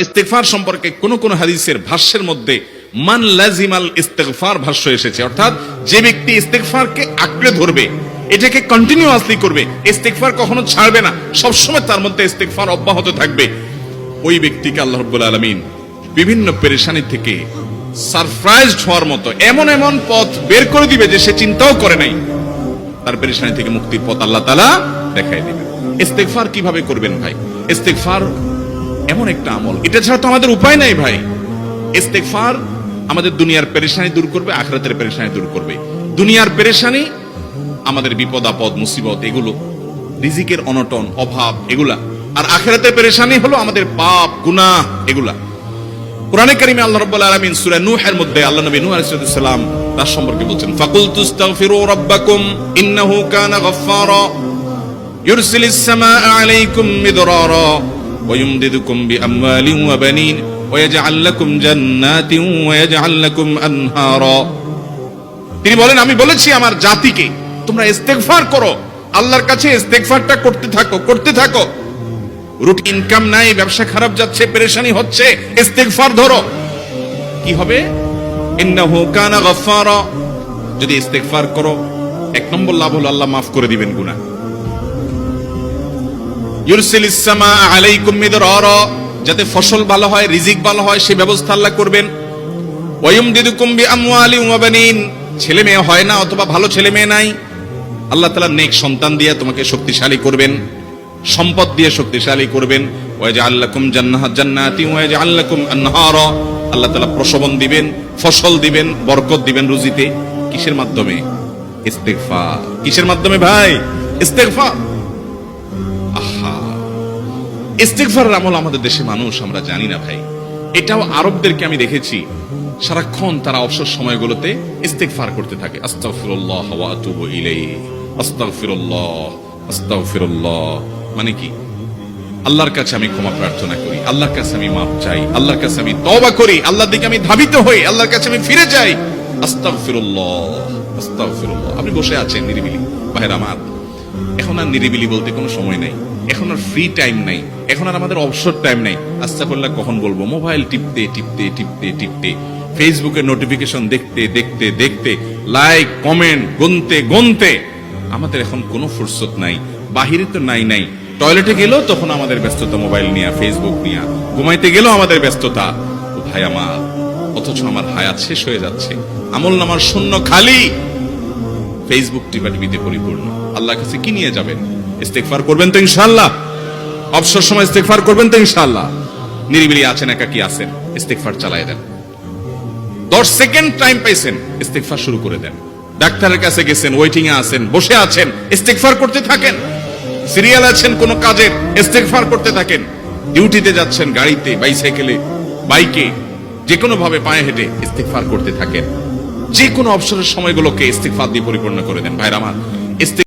ইস্তেগফার সম্পর্কে কোন কোন হাদিসের ভাষ্যের মধ্যে মান লাজিমাল ইস্তেগফার ভাষ্য এসেছে। অর্থাৎ যে ব্যক্তি ইস্তেগফারকে আঁকড়ে ধরবে, এটাকে কন্টিনিউয়াসলি করবে, ইস্তেগফার কখনো ছাড়বে না, সবসময় তার মধ্যে ইস্তেগফার অব্যাহত থাকবে। ওই ব্যক্তিকে আল্লাহ রাব্বুল আলামিন বিভিন্ন পেরেশানি থেকে সারপ্রাইজড হওয়ার মতো এমন এমন পথ বের করে দিবে যে সে চিন্তাও করে নাই। তার পেরেশানি থেকে মুক্তির পথ আল্লাহ তালা দেখাই দিবেন। ইস্তেগফার কীভাবে করবেন ভাই? ইস্তেগফার এমন একটা আমল। এটা ছাড়া তো আমাদের উপায় নাই ভাই। ইস্তেগফার আমাদের দুনিয়ার পেরেশানি দূর করবে, আখরাতের পেরেশানি দূর করবে। দুনিয়ার পেরেশানি আমাদের বিপদ, আপদ, মুসিবত, এগুলো, রিজিকের অনটন, অভাব, এগুলা। আর আখেরাতের পেরেশানি হলো আমাদের পাপ, গুনাহ, এগুলা। কোরআনে কারিমে আল্লাহ রাব্বুল আলামিন সূরা নূহের মধ্যে আল্লাহ নবী নূহ আলাইহিস সালাম তার সম্পর্কে বলছেন ফাকুল তুস্তাগফিরু রাব্বাকুম ইন্নাহু কানা গফফারা, ইউরসিলিস সামাআ আলাইকুম মিদরারা। ويمددكم بأموال وبنين ويجعل لكم جنات ويجعل لكم أنهارا তিনি বলেন আমি বলেছি আমার জাতিকে তোমরা ইস্তেগফার করো আল্লাহর কাছে ইস্তেগফারটা করতে থাকো করতে থাকো রুট ইনকাম নাই ব্যবসা খারাপ যাচ্ছে পেরেশানি হচ্ছে ইস্তেগফার ধরো কি হবে ইন্নাহু কানা গফফারা যদি ইস্তেগফার করো এক নম্বর লাভ হলো আল্লাহ মাফ করে দিবেন গুনাহ ইউরসিলিস সামা আলাইকুম মিদরারা, যাতে ফসল ভালো হয়, রিজিক ভালো হয়, সে ব্যবস্থা আল্লাহ করবেন। ওয়ায়ুমদিদুকুম বিআমওয়ালিন ওয়া বানিন। ছেলে মেয়ে হয় না অথবা ভালো ছেলে মেয়ে নাই। আল্লাহ তাআলা নেক সন্তান দিয়ে তোমাকে শক্তিশালী করবেন। সম্পদ দিয়ে শক্তিশালী করবেন। ওয়াজআল লাকুম জান্নাত জান্নাতি ওয়াজআল লাকুম আনহারা। আল্লাহ তাআলা প্রসবন দিবেন, ফসল দিবেন, বরকত দিবেন রুজিতে। কিসের মাধ্যমে? ইস্তেগফার। কিসের মাধ্যমে ভাই? ইস্তেগফার। ইস্তেগফারের আমল আমাদের দেশে মানুষ, আমরা জানি না ভাই। এটাও আরবদেরকে আমি দেখেছি, সারাক্ষণ তারা অবসর সময়গুলোতে ইস্তেগফার করতে থাকে। আস্তাগফিরুল্লাহ ওয়া আতুবু ইলাইহি। আস্তাগফিরুল্লাহ আস্তাগফিরুল্লাহ। মানে কি? আল্লাহর কাছে আমি ক্ষমা প্রার্থনা করি, আল্লাহর কাছে আমি মাপ চাই, আল্লাহর কাছে আমি তওবা করি, আল্লাহর দিকে আমি ধাবিত হই, আল্লাহর কাছে আমি ফিরে যাই। আস্তাগফিরুল্লাহ আস্তাগফিরুল্লাহ। আপনি বসে আছেন নিরিবিলি। ভাইরা আমার এখন আর নিরিবিলি বলতে কোনো সময় নাই। এখন আর ফ্রি টাইম নাই। এখন আর আমাদের অবসর টাইম নাই। আস্তাগফিরুল্লাহ কখন বলব? মোবাইল টিপতে টিপতে টিপতে টিপতে। ফেসবুকে নোটিফিকেশন দেখতে দেখতে দেখতে লাইক কমেন্ট গুনতে গুনতে। আমাদের এখন কোনো ফুরসত নাই। বাহিরে তো নাই নাই। টয়লেটে গেলেও তখন আমাদের ব্যস্ততা মোবাইল নিয়ে ফেসবুক নিয়ে। ঘুমাইতে গেলেও আমাদের ব্যস্ততা। ভাই আমার, অথচ আমার হায়াত শেষ হয়ে যাচ্ছে। আমল নামার শূন্য খালি। ফেসবুক টিপা টিভিতে পরিপূর্ণ। আল্লাহ কাছে কি নিয়ে যাবেন? ইস্তেগফার করবেন তো ইনশাআল্লাহ। অবসর সময় ইস্তেগফার করবেন তো ইনশাআল্লাহ। নিরিবিলি আছেন একা কি আছেন, ইস্তেগফার চালায় দেন। দশ সেকেন্ড টাইম পাইছেন, ইস্তেগফার শুরু করে দেন। ডাক্তারের কাছে গেছেন ওয়েটিং এ আছেন, বসে আছেন, ইস্তেগফার করতে থাকেন। সিরিয়াল আছেন কোন কাজের ইস্তেগফার করতে থাকেন। ডিউটিতে যাচ্ছেন, গাড়িতে বাইসাইকেলে বাইকে যে কোনো ভাবে পায়ে হেঁটে ইস্তেগফার করতে থাকেন। যে কোনো অবসরের সময়গুলোকে ইস্তিফা দিয়ে পরিপূর্ণ করে দেন। ভাইরা